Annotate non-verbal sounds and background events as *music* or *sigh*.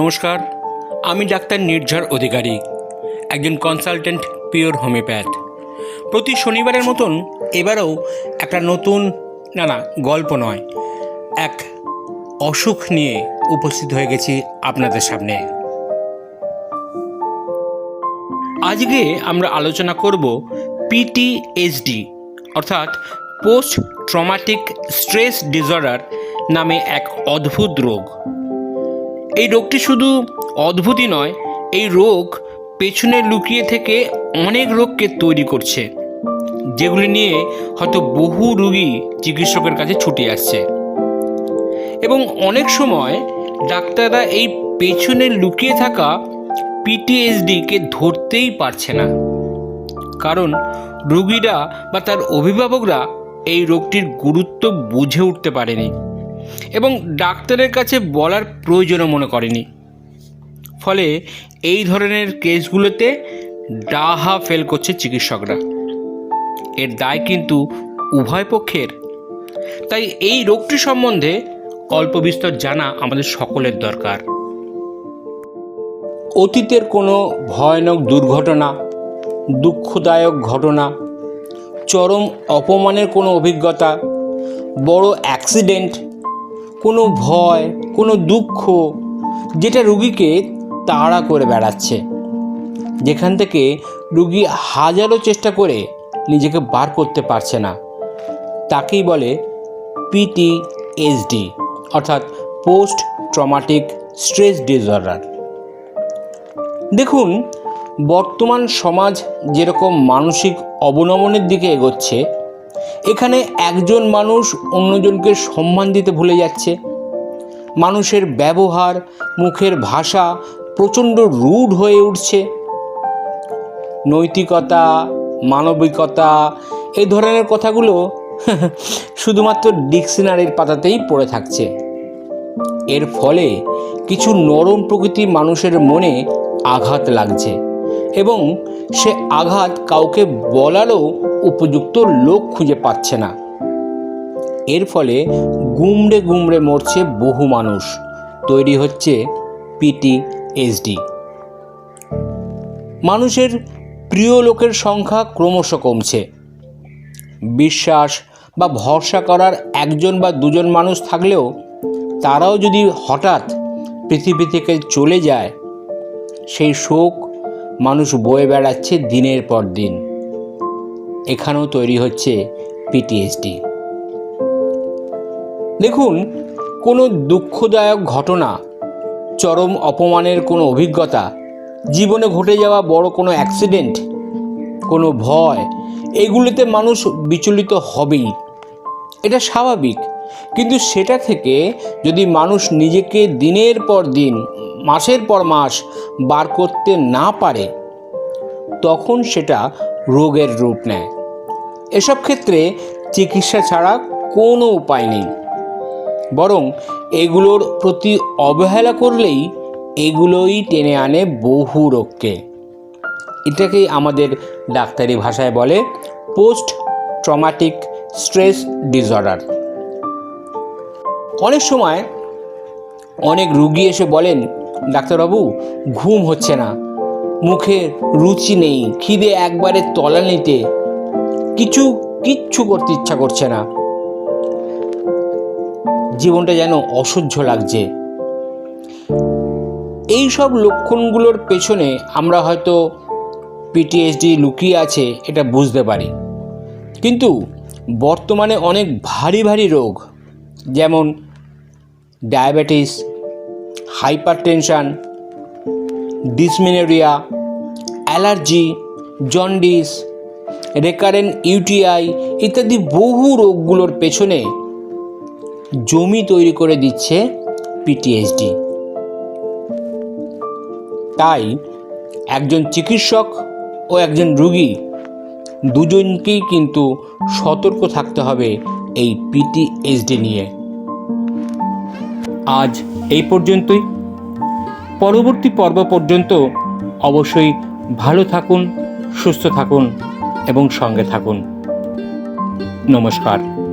নমস্কার, আমি ডাক্তার নির্ঝর অধিকারী, একজন কনসালটেন্ট পিওর হোমিওপ্যাথ প্রতি শনিবারের মতন এবারেও একটা নতুন, না না, গল্প নয়, এক অসুখ নিয়ে উপস্থিত হয়ে গেছি আপনাদের সামনে। আজকে আমরা আলোচনা করব পিটিএসডি অর্থাৎ পোস্ট ট্রমাটিক স্ট্রেস ডিসঅর্ডার নামে এক অদ্ভুত রোগ। এই রোগটি শুধু অদ্ভুতই নয়, এই রোগ পেছনে লুকিয়ে থেকে অনেক রোগকে তৈরি করছে, যেগুলি নিয়ে হয়তো বহু রুগী চিকিৎসকের কাছে ছুটে আসছে। এবং অনেক সময় ডাক্তাররা এই পেছনে লুকিয়ে থাকা পিটিএসডিকে ধরতেই পারছে না। কারণ রুগীরা বা তার অভিভাবকরা এই রোগটির গুরুত্ব বুঝে উঠতে পারেনি। এবং ডাক্তারের কাছে বলার প্রয়োজনও মনে করেনি। ফলে এই ধরনের কেসগুলোতে ডাহা ফেল করছে চিকিৎসকরা। এর দায় কিন্তু উভয় পক্ষের। তাই এই রোগটি সম্বন্ধে অল্প বিস্তর জানা আমাদের সকলের দরকার। অতীতের কোনো ভয়ানক দুর্ঘটনা, দুঃখদায়ক ঘটনা, চরম অপমানের কোনো অভিজ্ঞতা, বড় অ্যাক্সিডেন্ট কোনো ভয়, কোনো দুঃখ যেটা রুগীকে তাড়া করে বেড়াচ্ছে। যেখান থেকে রুগী হাজারো চেষ্টা করে নিজেকে বার করতে পারছে না। তাকেই বলে পিটিএসডি অর্থাৎ পোস্ট ট্রমাটিক স্ট্রেস ডিসঅর্ডার। দেখুন, বর্তমান সমাজ যেরকম মানসিক অবনমনের দিকে এগোচ্ছে এখানে একজন মানুষ অন্যজনকে সম্মান দিতে ভুলে যাচ্ছে। মানুষের ব্যবহার, মুখের ভাষা প্রচণ্ড রুড হয়ে উঠছে। নৈতিকতা, মানবিকতা এই ধরনের কথাগুলো *laughs* শুধুমাত্র ডিকশনারির পাতাতেই পড়ে থাকছে। এর ফলে কিছু নরম প্রকৃতির মানুষের মনে আঘাত লাগছে এবং সে আঘাত কাউকে বলারও উপযুক্ত লোক খুঁজে পাচ্ছে না। এর ফলে গুমড়ে গুমড়ে মরছে বহু মানুষ। তৈরি হচ্ছে পিটিএসডি মানুষের প্রিয় লোকের সংখ্যা ক্রমশ কমছে। বিশ্বাস বা ভরসা করার একজন বা দুজন মানুষ থাকলেও তারাও যদি হঠাৎ পৃথিবী থেকে চলে যায়, সেই শোক মানুষ বয়ে বেড়াচ্ছে দিনের পর দিন। এখানেও তৈরি হচ্ছে পিটিএসডি দেখুন, কোনো দুঃখদায়ক ঘটনা, চরম অপমানের কোনো অভিজ্ঞতা, জীবনে ঘটে যাওয়া বড় কোনো অ্যাক্সিডেন্ট কোনো ভয়, এগুলিতে মানুষ বিচলিত হবেই। এটা স্বাভাবিক। কিন্তু সেটা থেকে যদি মানুষ নিজেকে দিনের পর দিন, মাসের পর মাস বার করতে না পারে, তখন সেটা রোগের রূপ নেয়। এসব ক্ষেত্রে চিকিৎসা ছাড়া কোনো উপায় নেই। বরং এগুলোর প্রতি অবহেলা করলেই এগুলোই টেনে আনে বহু রোগকে। এটাকেই আমাদের ডাক্তারি ভাষায় বলে পোস্ট ট্রমাটিক স্ট্রেস ডিসঅর্ডার। অনেক সময় অনেক রুগী এসে বলেন, ডাক্তারবাবু, ঘুম হচ্ছে না। মুখে রুচি নেই। খিদে একবারে তলানিতে কিছু কিচ্ছু করতে ইচ্ছা করছে না। জীবনটা যেন অসহ্য লাগছে। এই সব লক্ষণগুলোর পেছনে আমরা হয়তো পিটিএসডি লুকিয়ে আছে, এটা বুঝতে পারি। কিন্তু বর্তমানে অনেক ভারী ভারী রোগ, যেমন diabetes hypertension dysmenorrhoea allergy, jaundice recurrent UTI ইত্যাদি বহু রোগগুলোর পেছনে জমি তৈরি করে দিচ্ছে পিটিএসডি তাই একজন চিকিৎসক ও একজন রুগী দুজনকেই কিন্তু সতর্ক থাকতে হবে এই পিটিএসডি নিয়ে। আজ এই পর্যন্তই। পরবর্তী পর্ব পর্যন্ত অবশ্যই ভালো থাকুন, সুস্থ থাকুন। এবং সঙ্গে থাকুন। নমস্কার।